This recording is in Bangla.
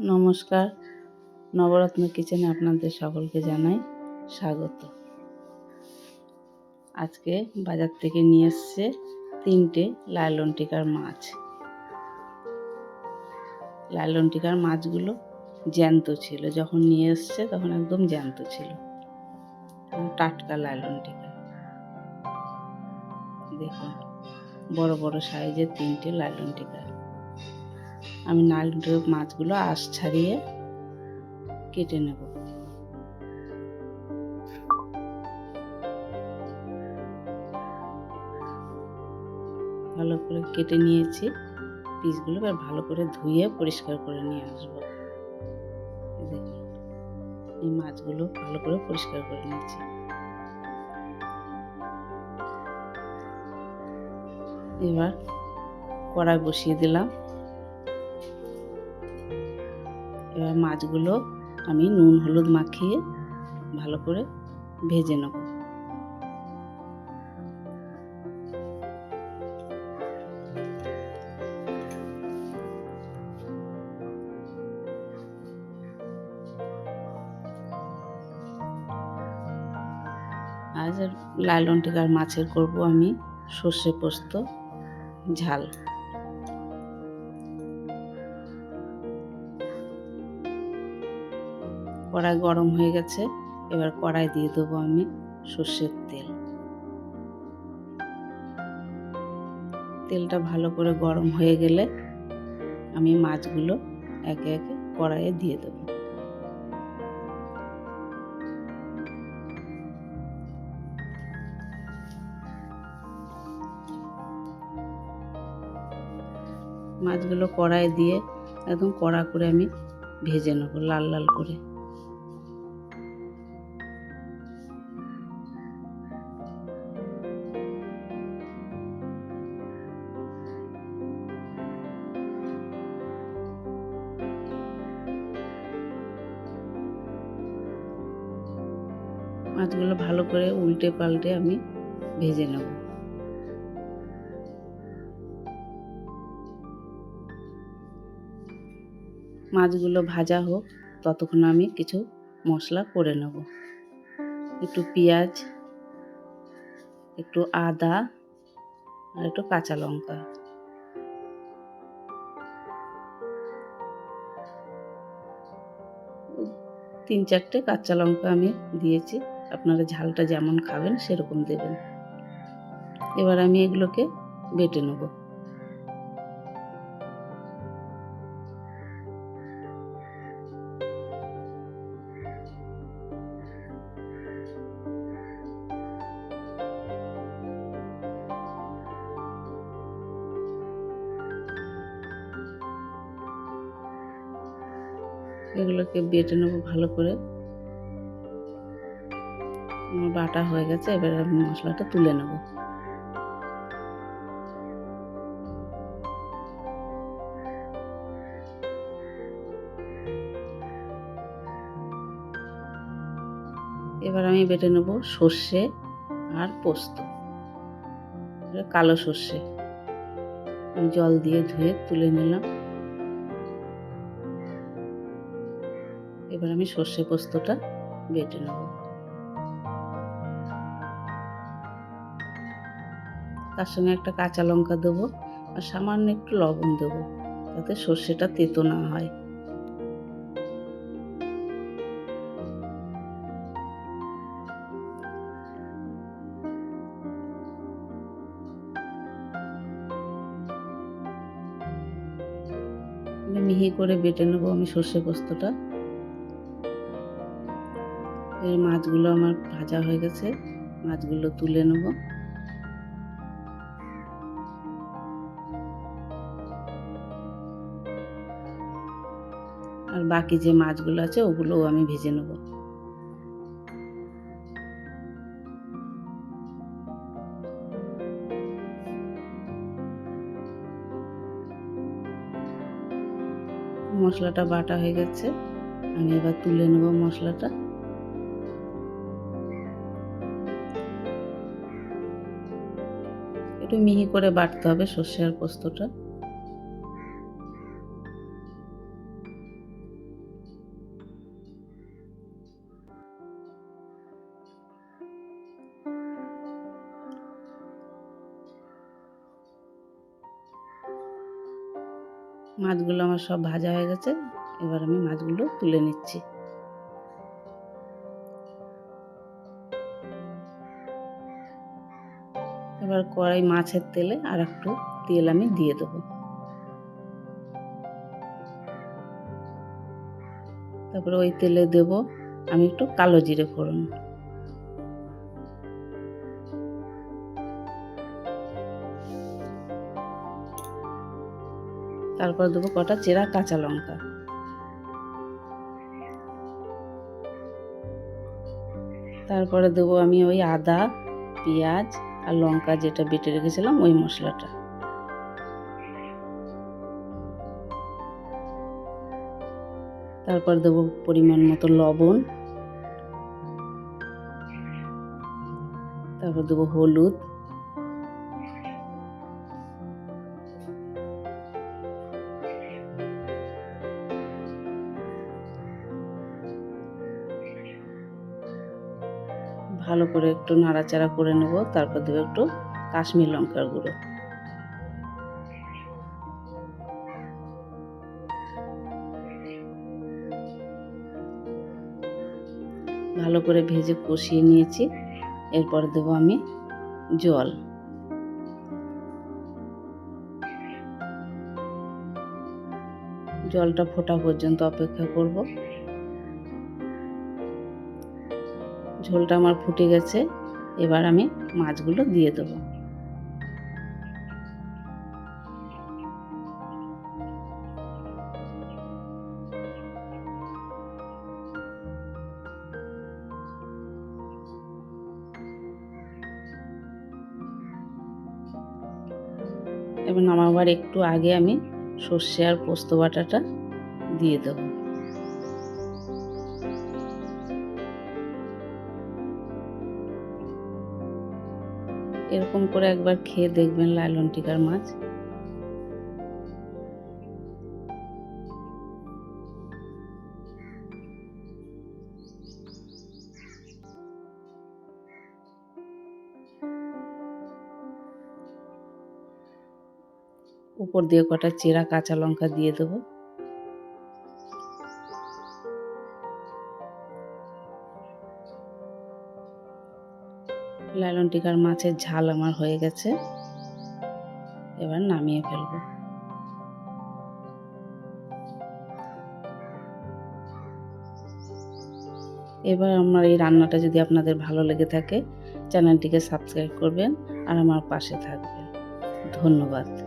নমস্কার। নবরত্ন কিচেনে আপনাদের সকলকে জানাই স্বাগত। আজকে বাজার থেকে নিয়ে এসছে তিনটে লাইলন টিকার মাছ। লাইলন টিকার মাছগুলো জ্যান্ত ছিল। যখন নিয়ে এসছে তখন একদম জ্যান্ত ছিল। টাটকা লাইলন টিকা। দেখুন, বড় বড় সাইজের তিনটে লাইলন টিকা। আমি নাইলন মাছগুলো আঁশ ছাড়িয়ে কেটে নেব। ভালো করে কেটে নিয়েছি। পিসগুলো এবার ভালো করে ধুয়ে পরিষ্কার করে নিয়ে আসব। এই মাছগুলো ভালো করে পরিষ্কার করে নিয়েছি। এবার কড়াই বসিয়ে দিলাম। মাছগুলো আমি নুন, হলুদ মাখিয়ে ভালো করে ভেজে নেব। আজ লালন টিকার মাছের করব আমি সর্ষে পোস্ত, ঝাল। কড়াই গরম হয়ে গেছে, এবার কড়াই দিয়ে দেবো আমি সর্ষের তেল। তেলটা ভালো করে গরম হয়ে গেলে আমি মাছগুলো একে একে কড়াইয়ে দিয়ে দেবো। মাছগুলো কড়াই দিয়ে একদম কড়া করে আমি ভেজে নেব, লাল লাল করে। মাছগুলো ভালো করে উল্টে পাল্টে আমি ভেজে নেব। মাছগুলো ভাজা হোক, ততক্ষণ আমি কিছু মশলা করে নেব। একটু পেঁয়াজ, একটু আদা, আর একটু কাঁচা লঙ্কা। তিন চারটে কাঁচা লঙ্কা আমি দিয়েছি। আপনারা ঝালটা যেমন খাবেন, সেরকম দেবেন। এবার আমি এগুলোকে বেটে নেব। এগুলোকে বেটে নেব ভালো করে। আমার বাটা হয়ে গেছে, এবার আমি মশলাটা তুলে নেব। এবার আমি বেটে নেব সর্ষে আর পোস্ত। কালো সর্ষে। আমি জল দিয়ে ধুয়ে তুলে নিলাম। এবার আমি সর্ষে পোস্তটা বেটে নেব। তার সঙ্গে একটা কাঁচা লঙ্কা দেবো আর সামান্য একটু লবণ দেবো, যাতে সর্ষেটা তেতো না হয়। মিহি করে বেটে নেব আমি সর্ষে পোস্তটা। এই মাছগুলো আমার ভাজা হয়ে গেছে, মাছগুলো তুলে নেব। আর বাকি যে মাছগুলো আছে, ওগুলোও আমি ভেজে নেব। মশলাটা বাটা হয়ে গেছে। আমি এবার তুলে নেব মশলাটা। একটু মিহি করে বাটতে হবে সর্ষে আর পোস্তটা। মাছগুলো আমার সব ভাজা হয়ে গেছে। এবার আমি মাছগুলো তুলে নিচ্ছি। এবার কড়াই মাছের তেলে আর একটু তেল আমি দিয়ে দেবো। তারপরে ওই তেলে দেব আমি একটু কালো জিরে ফোড়ন। তারপর দেবো কটা চেরা কাঁচা লঙ্কা। তারপরে দেবো আমি ওই আদা, পেঁয়াজ আর লঙ্কা যেটা বেটে রেখেছিলাম ওই মশলাটা। তারপর দেবো পরিমাণ মতো লবণ। তারপর দেবো হলুদ। ভালো করে একটু নাড়াচাড়া করে নেব, তারপর দেবো একটু কাশ্মীর লঙ্কার গুঁড়ো। ভালো করে ভেজে কষিয়ে নিয়েছি, এরপর দেবো আমি জল। জলটা ফোটা পর্যন্ত অপেক্ষা করব। ঝোলটা আমার ফুটে গেছে, এবার আমি মাছগুলো দিয়ে দেবো। এবং নামাবার একটু আগে আমি সর্ষে আর পোস্ত বাটাটা দিয়ে দেবো। এরকম করে একবার খেয়ে দেখবেন লালন টিকার মাছ। উপর দিয়ে কটা চেরা কাঁচা লঙ্কা দিয়ে দেবো। লালন টিকার মাছের ঝাল আমার হয়ে গেছে। এবার নামিয়ে ফেলব। এবার আমার এই রান্নাটা যদি আপনাদের ভালো লেগে থাকে, চ্যানেলটিকে সাবস্ক্রাইব করবেন আর আমার পাশে থাকবেন। ধন্যবাদ।